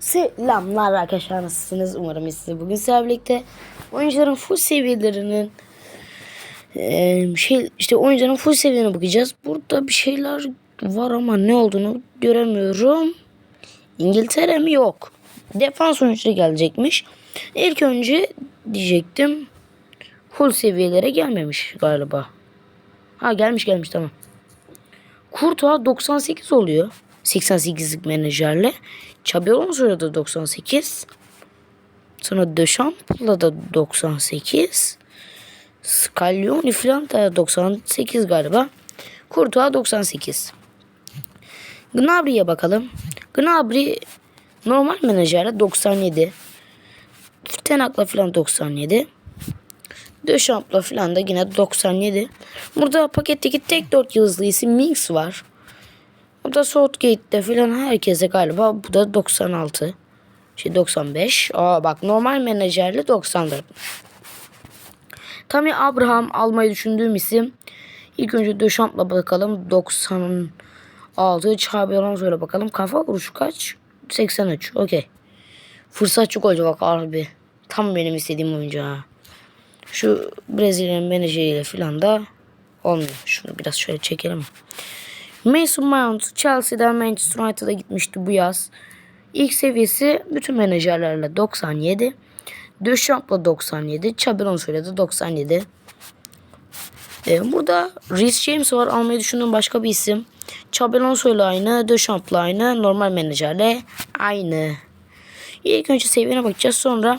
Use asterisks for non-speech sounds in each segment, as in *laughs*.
Selamlar arkadaşlar nasılsınız? Umarım size bugün sizlerle birlikte oyuncuların full seviyelerinin şey işte oyuncuların full seviyelerine bakacağız. Burada bir şeyler var ama ne olduğunu göremiyorum. İngiltere mi yok? Defans oyuncuları gelecekmiş. İlk önce diyecektim full seviyelere gelmemiş galiba. Ha gelmiş gelmiş tamam. Kurtuğa 98 oluyor. 88'lik menajerle. Xabi Alonso'ya da 98. Sonra Dechamps'la da 98. Scaglioni falan da 98 galiba. Kurtuğa 98. Gnabry'e bakalım. Gnabry normal menajerle 97. Tenak'la falan 97. Dechamps'la falan da yine 97. Burada paketteki tek 4 yıldızlı isim Minks var. O da Southgate'de falan herkese galiba bu da 96. Şey 95. Aa bak normal menajerle 94. Tammy Abraham almayı düşündüğüm isim. İlk önce Dechamps'la bakalım 96. Xabi Alonso'yla bakalım. Kafa vuruşu kaç? 83. Okey. Fırsatçı golcü bak harbi. Tam benim istediğim oyuncu ha. Şu Brezilya'nın menajeriyle falan da olmuyor. Şunu biraz şöyle çekelim. Mason Mount Chelsea'den Manchester United'a gitmişti bu yaz. İlk seviyesi bütün menajerlerle 97. Dechamps'la 97. Xabi Alonso'yla da 97. Ee, burada Reece James var. Almayı düşündüğüm başka bir isim. Xabi Alonso'yla aynı. Dechamps'la aynı. Normal menajerle aynı. İlk önce seviyene bakacağız. Sonra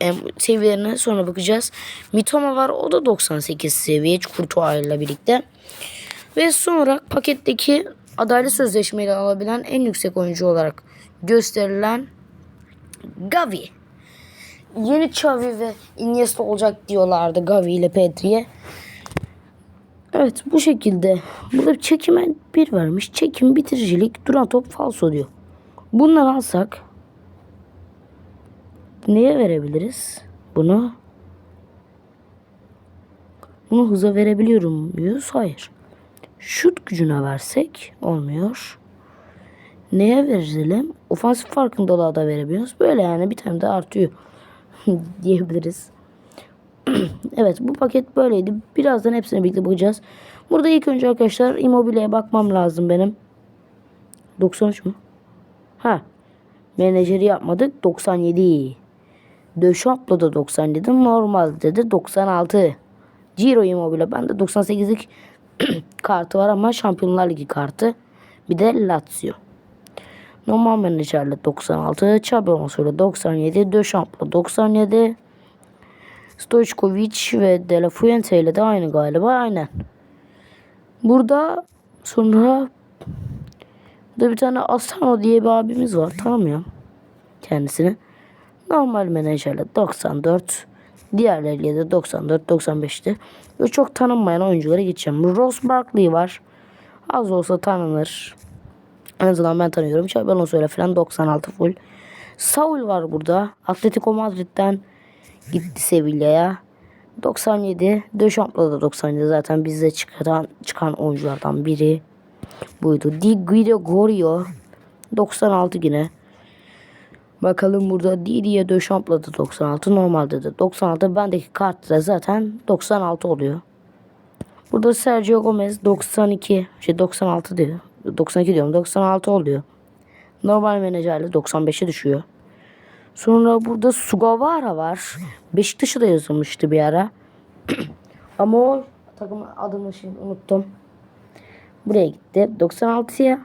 em, seviyelerine sonra bakacağız. Mitoma var. O da 98 seviye. Courtois ile birlikte. Ve sonra paketteki adaylı sözleşmeyle alabilen en yüksek oyuncu olarak gösterilen Gavi. Yeni Xavi ve Iniesta olacak diyorlardı Gavi ile Pedri'ye. Evet bu şekilde. Burada çekime bir vermiş. Çekim bitiricilik duran top falso diyor. Bunları alsak neye verebiliriz bunu? Bunu hıza verebiliyorum muyuz? Hayır. Şut gücüne versek olmuyor. Neye verelim? Ofansif farkındalığa da verebiliyoruz. Böyle yani bir tane de artıyor *laughs* diyebiliriz. *clears throat* evet bu paket böyleydi. Birazdan hepsine birlikte bakacağız. Burada ilk önce arkadaşlar Immobile'ye bakmam lazım benim. 93 mu? Ha. Menajeri yapmadık. 97. Döşap'la da 97. Normalde de 96. Ciro Immobile. Bende 98'lik *clears throat* kartı var ama Şampiyonlar Ligi kartı. Bir de Lazio. Normal menajerle 96. Xabi Alonso'yla 97. Döşamp'la 97. Stojkovic ve De La Fuente ile de aynı galiba. Aynen. Burada sonra burada bir tane Asano diye bir abimiz var. Tanımıyorum kendisini. Normal menajerle 94. Diğerleriyle de 94, 95'ti. Ve çok tanınmayan oyunculara geçeceğim. Ross Barkley var. Az olsa tanınır. En azından ben tanıyorum. Xabi Alonso'yla falan 96 full. Saul var burada. Atletico Madrid'den gitti Sevilla'ya. 97. Dechamps'la da 97 zaten bizde çıkan, çıkan oyunculardan biri buydu. Di Gregorio 96 yine. Bakalım burada Didier Dechamps'la da 96. Normalde de 96. Bendeki kartta da zaten 96 oluyor. Burada Sergio Gomez 92. Şey 96 diyor. 92 diyorum. 96 oluyor. Normal menajerle 95'e düşüyor. Sonra burada Sugawara var. Beşiktaş'a da yazılmıştı bir ara. *clears throat* Ama o takım adını şimdi unuttum. Buraya gitti. 96'ya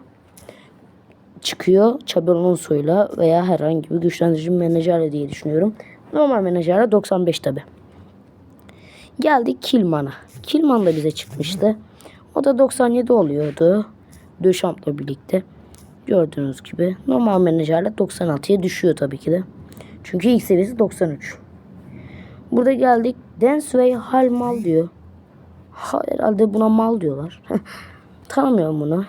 çıkıyor. Xabi Alonso'yla veya herhangi bir güçlendirici menajerle diye düşünüyorum. Normal menajerle 95 tabi. Geldik Kilman'a. Kilman da bize çıkmıştı. O da 97 oluyordu. Döşamp'la birlikte. Gördüğünüz gibi. Normal menajerle 96'ya düşüyor tabii ki de. Çünkü ilk seviyesi 93. Burada geldik. Densway Hal Mal diyor. Ha, herhalde buna mal diyorlar. *laughs* Tanımıyorum bunu.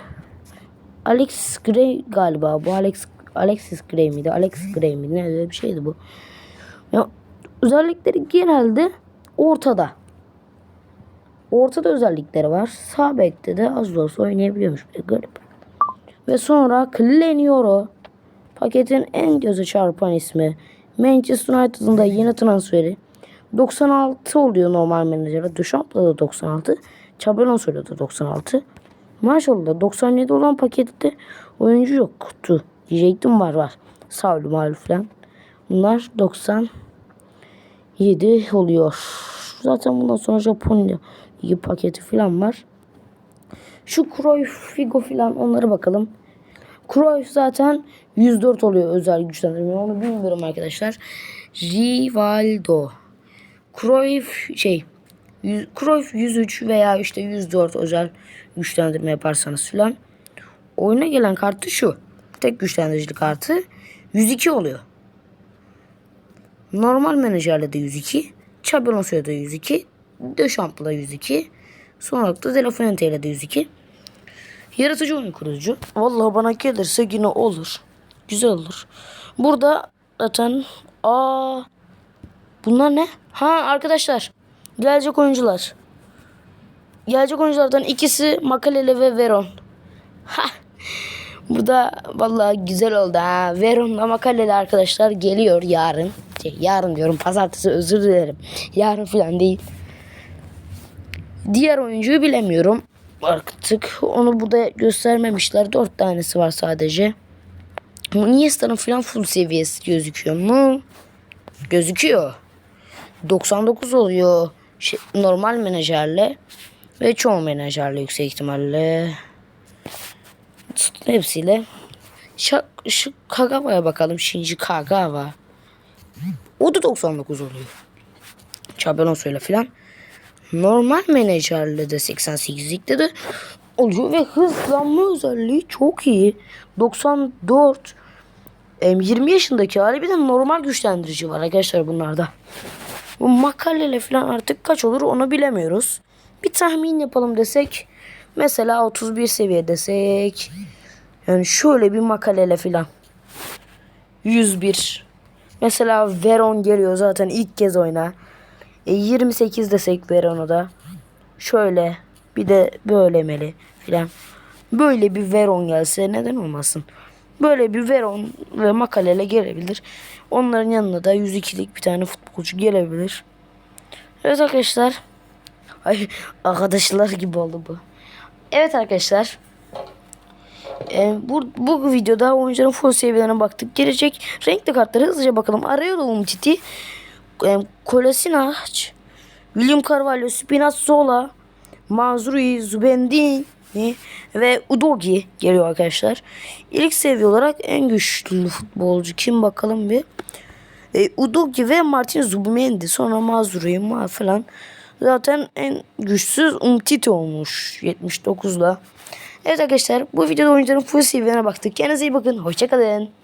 Alex Gray galiba bu Alex Alexis Gray miydi? Alex Gray miydi? Ne öyle bir şeydi bu. Ya özellikleri genelde ortada. Ortada özellikleri var. Sağ bekte de az da olsa oynayabiliyormuş. Bir garip. Ve sonra Klenioro Paketin en göze çarpan ismi Manchester United'ın da yeni transferi 96 oluyor normal menajerde. Duchamp'la da 96. Xabi Alonso'yla da 96. Marshall'da da 97 olan pakette oyuncu yoktu. Diyecektim var var. Saul Mal falan. Bunlar 97 oluyor. Zaten bundan sonra Japonya ligi paketi falan var. Şu Cruyff, Figo falan onlara bakalım. Cruyff zaten 104 oluyor özel güçlendirme. Onu bilmiyorum arkadaşlar. Rivaldo. Cruyff şey yüz- Cruyff 103 veya işte 104 özel güçlendirme yaparsanız filan. Oyuna gelen kartı şu. Tek güçlendirici kartı 102 oluyor. Normal menajerle de 102. Xabi Alonso'ya da 102. Dechamps'la da 102. Sonra da De La de 102. Yaratıcı oyun kurucu. Vallahi bana gelirse yine olur. Güzel olur. Burada zaten aa bunlar ne? Ha arkadaşlar. Gelecek oyuncular. Gelecek oyunculardan ikisi Makalele ve Veron. Ha. Burada vallahi güzel oldu ha. Veron'la Makalele arkadaşlar geliyor yarın. Şey, yarın diyorum pazartesi özür dilerim. Yarın falan değil. Diğer oyuncuyu bilemiyorum. Artık onu burada göstermemişler. Dört tanesi var sadece. Iniesta'nın falan full seviyesi gözüküyor mu? Gözüküyor. 99 oluyor. Şey, normal menajerle ve çoğu menajerle yüksek ihtimalle. Hepsiyle. Şu, şu Kagawa'ya bakalım. Shinji Kagawa. O da 99 oluyor. Xabi Alonso'yla falan. Normal menajerle de 88'likte de oluyor ve hızlanma özelliği çok iyi. 94 em, 20 yaşındaki hali bir de normal güçlendirici var arkadaşlar bunlarda. Bu makaleyle falan artık kaç olur onu bilemiyoruz. Bir tahmin yapalım desek mesela 31 seviye desek yani şöyle bir makaleyle falan 101 mesela Veron geliyor zaten ilk kez oyna. E, 28 desek Veron'a da. Şöyle bir de böylemeli filan. Böyle bir Veron gelse neden olmasın? Böyle bir Veron ve Makalele gelebilir. Onların yanına da 102'lik bir tane futbolcu gelebilir. Evet arkadaşlar. *laughs* Ay arkadaşlar gibi oldu bu. Evet arkadaşlar. Ee, bu, bu videoda oyuncuların full seviyelerine baktık. Gelecek renkli kartları hızlıca bakalım. Arayalım Umtiti. E, Kolasinac, William Carvalho, Spinazzola, Mazrui, Zubendini ve Udogi geliyor arkadaşlar. İlk seviye olarak en güçlü futbolcu kim bakalım bir. E, Udogi ve Martin Zubimendi sonra Mazrui ma falan. Zaten en güçsüz Umtiti olmuş 79'la. Evet arkadaşlar bu videoda oyuncuların full seviyelerine baktık. Kendinize iyi bakın. Hoşçakalın.